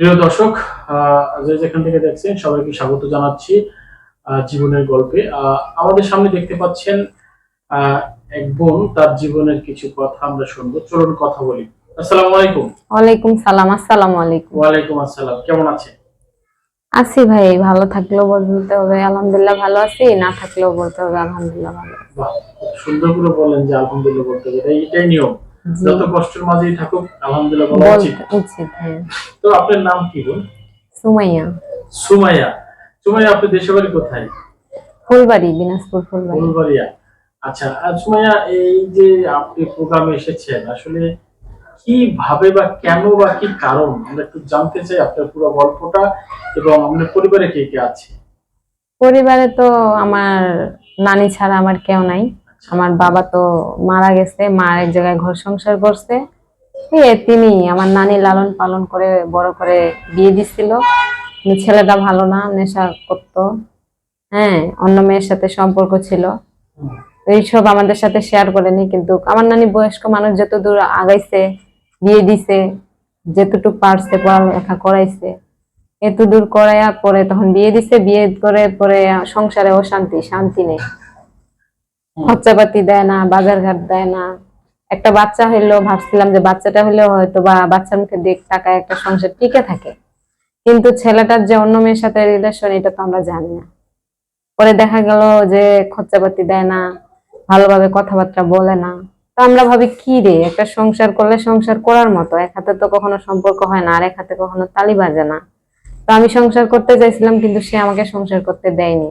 প্রিয় দর্শক যে যেখান থেকে দেখছেন সবাইকে স্বাগত জানাচ্ছি জীবনের গল্পে। আমাদের সামনে দেখতে পাচ্ছেন এক বোন তার জীবনের কিছু কথা আমরা শুনব। চলুন কথা বলি। আসসালামু আলাইকুম। ওয়ালাইকুম সালাম আসসালামু আলাইকুম। ওয়ালাইকুম আসসালাম কেমন আছেন? আছি ভাই ভালো থাকলেও বলতে হবে আলহামদুলিল্লাহ ভালো আছি না থাকলেও বলতে হবে আলহামদুলিল্লাহ ভালো সুন্দর করে বলেন যে আলহামদুলিল্লাহ বলতে হবে এটাই- নিয়ম। যত কষ্টের মাঝেই থাকুক আলহামদুলিল্লাহ বলা উচিত। হ্যাঁ। তো আপনার নাম কি বোন সুমাইয়া। সুমাইয়া। সুমাইয়া আপনার দেশের বাড়ি কোথায়? ফুলবাড়ি দিনাজপুর ফুলবাড়ি। ফুলবাড়িয়া। আচ্ছা আর সুমাইয়া এই যে আপনি প্রোগ্রামে এসেছেন আসলে কি ভাবে বা কেন বা কি কারণ? আমরা একটু জানতে চাই আপনার পুরো গল্পটা এবং আপনার পরিবারে কে কে আছে? পরিবারে তো আমার নানি ছাড়া আমার কেউ নাই। আমার বাবা তো মারা গেছে, মা এক জায়গায় ঘর সংসার করছে। তিনি আমার নানি লালন পালন করে বড় করে বিয়ে দিছিল। ছেলেটা ভালো না, নেশা করতো। হ্যাঁ অন্য মেয়ের সাথে সম্পর্ক ছিল। এইসব আমাদের সাথে শেয়ার করেনি, কিন্তু আমার নানি বয়স্ক মানুষ যত দূর আগাইছে, বিয়ে দিছে, যেতটুকু পারছে পড়ালেখা করাইছে এত দূর করাইয়া পরে তখন বিয়ে দিছে। বিয়ে করে পরে সংসারে অশান্তি, শান্তি নেই। খরচাপাতি দেয় না, বাজার ঘাট দেয় না। একটা বাচ্চা হইল ভাবছিলাম যে বাচ্চাটা হইলেও হয়তো বা বাচ্চার মুখে দেখ টাকায় একটা সংসার টিকে থাকে। কিন্তু ছেলেটার যে অন্য মেয়ের সাথে রিলেশন এটা তো আমরা জানি না। পরে দেখা গেল যে খরচাপাতি দেয় না, ভালোভাবে কথাবার্তা বলে না। তো আমরা ভাবি, কি রে, একটা সংসার করলে সংসার করার মতো? এক হাতে তো কখনো সম্পর্ক হয় না, আর এক হাতে কখনো তালি বাজে না। তো আমি সংসার করতে চাইছিলাম, কিন্তু সে আমাকে সংসার করতে দেয়নি।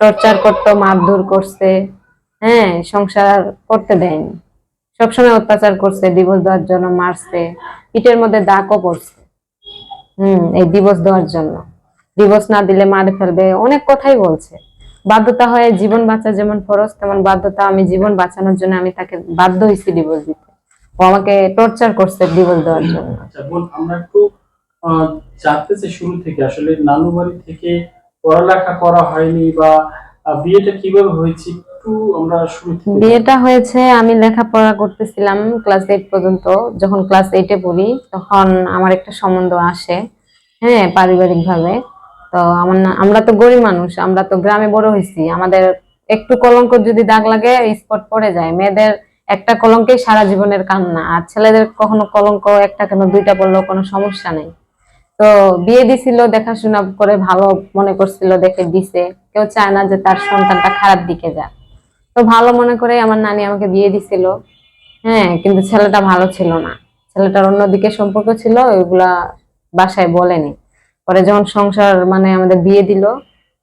টর্চার করতো, মারধর করছে। হ্যাঁ সংসার করতে দেয়নি। সবসময় অত্যাচার করছে ডিভোর্স দেওয়ার জন্য মারছে পিঠের মধ্যে দাগও পড়ছে। হুম, এই ডিভোর্স দেওয়ার জন্য। ডিভোর্স না দিলে মারে ফেলবে, অনেক কথাই বলছে। বাধ্যতা হয়ে জীবন বাঁচা যেমন ফরজ, তেমন বাধ্যতা আমি জীবন বাঁচানোর জন্য আমি তাকে বাধ্য হয়েছি ডিভোর্স দিতে। ও আমাকে টর্চার করছে ডিভোর্স দেওয়ার জন্য। আচ্ছা আমরা একটু জানতে চাই শুরু থেকে, আসলে নানু বাড়ি থেকে পড়ালেখা করা হয়নি বা বিয়েটা কীভাবে হয়েছে একটু আমরা বিয়েটা হয়েছে, আমি লেখাপড়া করতেছিলাম ক্লাস এইট পর্যন্ত। যখন ক্লাস এইটে পড়ি, তখন আমার একটা সম্বন্ধ আসে হ্যাঁ পারিবারিক ভাবে তো আমার আমরা তো গরিব মানুষ, আমরা তো গ্রামে বড় হয়েছি। আমাদের একটু কলঙ্ক যদি দাগ লাগে স্পট পড়ে যায়। মেয়েদের একটা কলঙ্কেই সারা জীবনের কান্না, আর ছেলেদের কখনো কলঙ্ক, একটা কেন, দুইটা পড়লেও কোনো সমস্যা নেই। তো বিয়ে দিছিল, দেখাশোনা করে ভালো মনে করছিল, দেখে দিছে। কেউ চায় না যে তার সন্তানটা খারাপ দিকে যায় তো ভালো মনে করে আমার নানি আমাকে বিয়ে দিছিল। হ্যাঁ কিন্তু ছেলেটা ভালো ছিল না। ছেলেটার অন্যদিকে সম্পর্ক ছিল, ওইগুলা বাসায় বলেনি। পরে যখন সংসার মানে আমাদের বিয়ে দিল,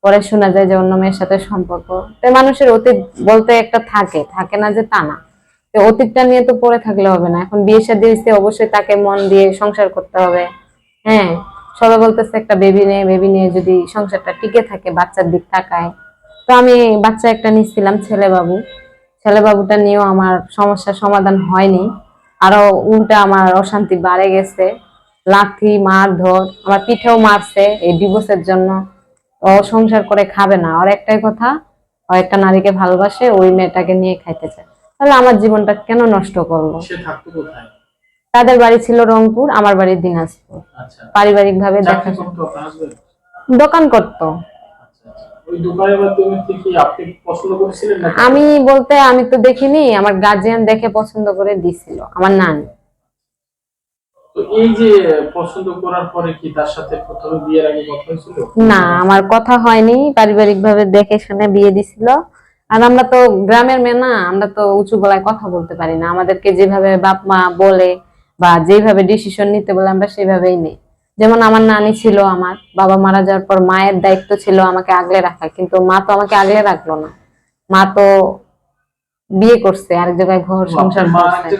পরে শোনা যায় যে অন্য মেয়ের সাথে সম্পর্ক। তো মানুষের অতীত বলতে একটা থাকে থাকে না যে তা না। তো অতীতটা নিয়ে তো পড়ে থাকলে হবে না। এখন বিয়ে শাদী হয়েছে, অবশ্যই তাকে মন দিয়ে সংসার করতে হবে। হ্যাঁ সবাই বলতেছে একটা বেবি নিয়ে বেবি নিয়ে যদি সংসারটা টিকে থাকে, বাচ্চার দিক তাকায়। তো আমি বাচ্চা একটা নিচ্ছিলাম ছেলে বাবু ছেলে বাবুটা নিয়েও আমার সমস্যার সমাধান হয়নি। আরও উল্টা আমার অশান্তি বাড়ে গেছে। লাথি মার ধর আমার পিঠেও মারছে এই ডিভোর্সের জন্য। ও সংসার করে খাবে না। আর একটাই কথা ও একটা নারীকে ভালোবাসে ওই মেয়েটাকে নিয়ে খাইতে চায়। তাহলে আমার জীবনটা কেন নষ্ট কোথায়? তাদের বাড়ি ছিল রংপুর আমার বাড়ি দিনাজপুর। আচ্ছা। পারিবারিক ভাবে দেখা? দোকান করতো। আমি বলতে আমি তো দেখিনি আমার গার্জিয়ান দেখে পছন্দ করে দিছিল আমার নানি। এই যে পছন্দ করার পরে কি তার সাথে প্রথমে বিয়ের আগে কথা হয়েছিল? না আমার কথা হয়নি পারিবারিক ভাবে দেখে শুনে বিয়ে দিছিল। আর আমরা তো গ্রামের মেয়ে না আমরা তো উঁচু গলায় কথা বলতে পারি না। আমাদেরকে যেভাবে বাপ মা বলে বা যেভাবে ডিসিশন নিতে বলে আমরা সেভাবেই নেই। যেমন আমার নানি ছিল আমার বাবা মারা যাওয়ার পর মায়ের দায়িত্ব ছিল আমাকে আগলে রাখা কিন্তু মা তো আমাকে আগলে রাখল না। মা তো বিয়ে করছে আরেক জায়গায় ঘর সংসার করছে।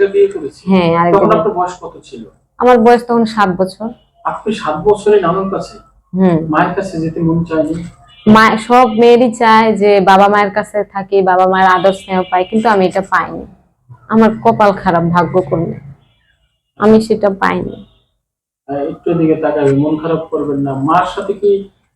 হ্যাঁ আরেক তখন আপনার বয়স কত ছিল? আমার বয়স তখন সাত বছর। আপনি সাত বছরে নানুর কাছে? হুম। মায়ের কাছে যেতে মন চায়নি মা সব মেয়েরই চায় যে বাবা মায়ের কাছে থাকি বাবা মায়ের আদর স্নেহ পাই কিন্তু আমি এটা পাইনি। আমার কপাল খারাপ ভাগ্য করলে আমি সেটা পাইনি। একটু দিকে তাকাবেন মন খারাপ করবেন না। মার সাথে কি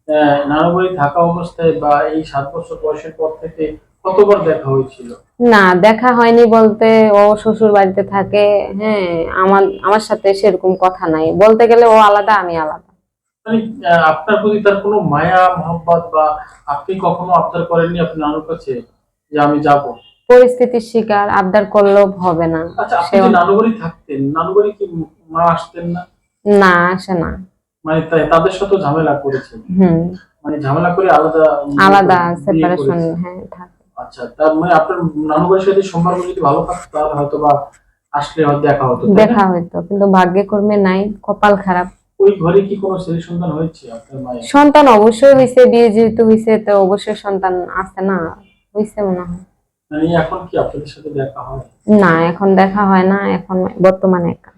আহ, নানু থাকা অবস্থায় বা এই সাত বছর বয়সের পর থেকে কতবার দেখা হয়েছিল? না দেখা হয়নি বলতে ও শ্বশুর বাড়িতে থাকে হ্যাঁ আমার আমার সাথে সেরকম কথা নাই। বলতে গেলে ও আলাদা আমি আলাদা। মানে আপনার প্রতি তার কোনো মায়া মহব্বত বা আপনি কখনো আবদার করেননি আপনার নানুর কাছে যে আমি যাব? পরিস্থিতির শিকার আবদার করলেও হবে না। আচ্ছা আপনি সে যে নানু বাড়ি থাকতেন নানু বাড়ি কি মা আসতেন না? না আসে না। মানে তাই- তাদের সাথে ঝামেলা করেছেন হুম। মানে ঝামেলা করে আলাদা আলাদা সেপারেশন হ্যাঁ থাকে। আচ্ছা তার মানে আপনার নানু বাড়ির সাথে সম্পর্ক যদি ভালো থাকতো তাহলে হয়তো বা আসলে হয়তো দেখা হতো দেখা হইতো কিন্তু ভাগ্যে কর্মে নাই কপাল খারাপ। ওই ঘরে কি কোনো ছেলে সন্তান হয়েছে আপনার মায়ের? সন্তান অবশ্যই হয়েছে বিয়ে যেহেতু হয়েছে তো অবশ্যই সন্তান আছে না হয়েছে মনে হয়। মানে এখন কি আপনাদের সাথে দেখা হয়? না এখন দেখা হয় না এখন বর্তমানে একা।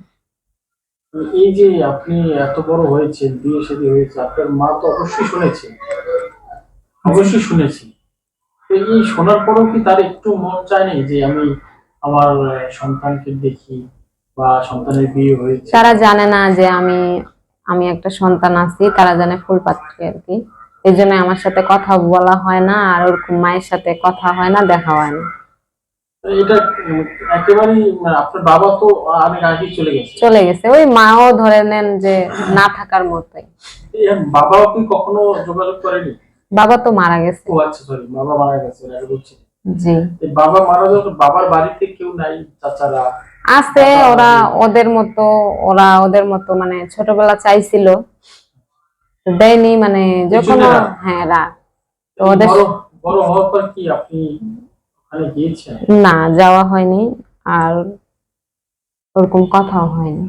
এই যে আপনি এত বড় হয়েছেন, বিয়ে শাদী হয়েছে, আপনার মা তো অবশ্যই শুনেছে। অবশ্যই শুনেছি। এই শোনার পরেও কি তার একটু মন চায়নি যে আমি আমার সন্তানকে দেখি বা সন্তানের বিয়ে হয়েছে? তারা জানে না যে আমি আমি একটা সন্তান আছি, তারা জানে ফুল পাত্রী আর কি। এই জন্য আমার সাথে কথা বলা হয় না, আর ওরকম মায়ের সাথে কথা হয় না, দেখা হয় না। এটা একেবারেই মানে আপনার বাবা তো অনেক আগেই চলে গেছে। চলে গেছে। ওই মাও ধরে নেন যে না থাকার মতোই। বাবাও কি কখনো যোগাযোগ করেনি? বাবা তো মারা গেছে। ও আচ্ছা সরি বাবা মারা গেছে আগে বলছি। জি। বাবা মারা যাওয়ার বাবার বাড়িতে কেউ নাই চাচারা? আছে ওরা ওদের মতো ওরা ওদের মতো মানে ছোটবেলা চাইছিল। দেয়নি মানে যখন? হ্যাঁ তো ওদের বড় হওয়ার পর কি আপনি না যাওয়া হয়নি আর ওরকম কথাও হয়নি।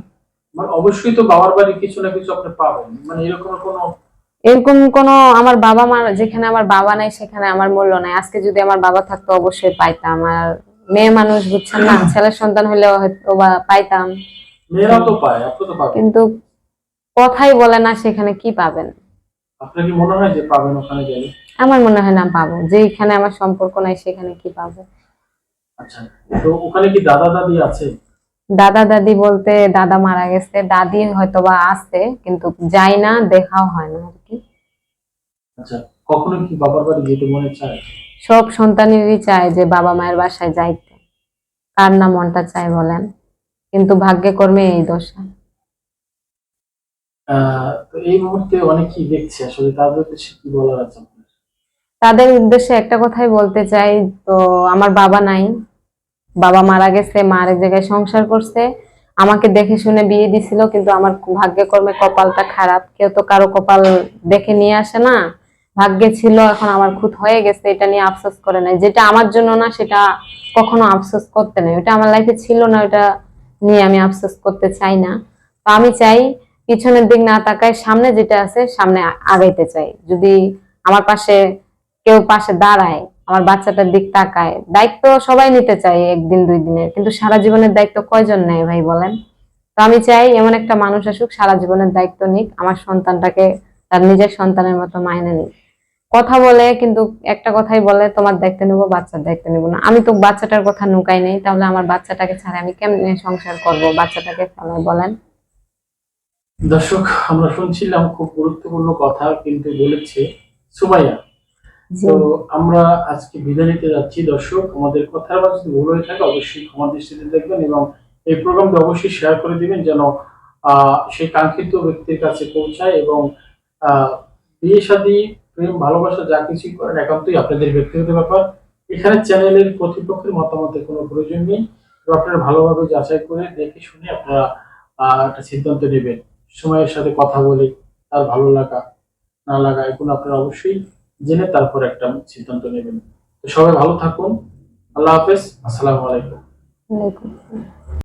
মানে অবশ্যই তো বাবার বাড়ি কিছু না কিছু আপনি পাবেন। মানে এরকম কোনো এরকম কোনো আমার বাবা মার যেখানে আমার বাবা নাই সেখানে আমার মূল্য নাই। আজকে যদি আমার বাবা থাকতো অবশ্যই পাইতাম। আর মেয়ে মানুষ বুঝছেন না? ছেলের সন্তান হলেও হয়তো বা পাইতাম। মেয়েরাও তো পায় আপনি তো পাবেন। কিন্তু কথাই বলে না সেখানে কি পাবেন। আপনার কি মনে হয় যে পাবেন ওখানে গেলে? আমার মনে হয় না পাবো। যেখানে আমার সম্পর্ক নাই সেখানে কি পাবো? আচ্ছা তো ওখানে কি দাদা দাদি আছে? দাদা দাদি বলতে দাদা মারা গেছে দাদি হয়তো বা আছে কিন্তু যাই না দেখাও হয় না আর কি। আচ্ছা কখনো কি বাবার বাড়ি যেতে মনে চায়? সব সন্তানেরই চায় যে বাবা মায়ের বাসায় যাইতে। কার না মনটা চায় বলেন। কিন্তু ভাগ্যে কর্মে এই দশা। এই মুহূর্তে অনেকেই দেখছে, আসলে তাদের উদ্দেশ্যে কি বলার আছে তাদের উদ্দেশ্যে একটা কথাই বলতে চাই, তো আমার বাবা নাই। বাবা মারা গেছে, মা আরেক জায়গায় সংসার করছে। আমাকে দেখে শুনে বিয়ে দিছিল, কিন্তু আমার ভাগ্যে কর্মে কপালটা খারাপ। কেউ তো কারও কপাল দেখে নিয়ে আসে না। ভাগ্যে ছিল, এখন আমার খুঁত হয়ে গেছে, এটা নিয়ে আফসোস করে নাই। যেটা আমার জন্য না, সেটা কখনো আফসোস করতে নাই। ওটা আমার লাইফে ছিল না, ওটা নিয়ে আমি আফসোস করতে চাই না। তো আমি চাই পিছনের দিক না তাকায় সামনে যেটা আছে সামনে আগাইতে চাই। যদি আমার পাশে কেউ পাশে দাঁড়ায়, আমার বাচ্চাটার দিক তাকায়, দায়িত্ব সবাই নিতে চায় একদিন দুই দিনের। কিন্তু সারা জীবনের দায়িত্ব কয়জন নেয় ভাই বলেন? তো আমি চাই এমন একটা মানুষ আসুক, সারা জীবনের দায়িত্ব নিক, আমার সন্তানটাকে তার নিজের সন্তানের মতো মাইনে নিক। কথা বলে, কিন্তু একটা কথাই বলে, তোমার দায়িত্ব নেব, বাচ্চার দায়িত্ব নেব না। আমি তো বাচ্চাটার কথা নুকাই নেই, তাহলে আমার বাচ্চাটাকে ছাড়া আমি কেমনে সংসার করব, বাচ্চাটাকে বলেন? দর্শক আমরা শুনছিলাম খুব গুরুত্বপূর্ণ কথা কিন্তু বলেছে সুমাইয়া। তো আমরা আজকে বিদায় নিতে যাচ্ছি দর্শক। আমাদের কথার বা যদি ভুল হয়ে থাকে অবশ্যই ক্ষমা দৃষ্টিতে দেখবেন এবং এই প্রোগ্রামটি অবশ্যই শেয়ার করে দিবেন যেন সেই কাঙ্ক্ষিত ব্যক্তির কাছে পৌঁছায় এবং আহ, বিয়ে শাদী প্রেম ভালোবাসা যা কিছুই করেন একান্তই আপনাদের ব্যক্তিগত ব্যাপার। এখানে চ্যানেলের কর্তৃপক্ষের মতামতের কোনো প্রয়োজন নেই। আপনারা ভালোভাবে যাচাই করে দেখে শুনে আপনারা আহ, একটা সিদ্ধান্ত নেবেন। সময়ের সাথে কথা বলে, তার ভালো লাগা, না লাগা, এগুলো আপনারা অবশ্যই জেনে তারপর একটা সিদ্ধান্ত নেবেন। তো সবাই ভালো থাকুন। আল্লাহ হাফেজ। আসসালামু আলাইকুম।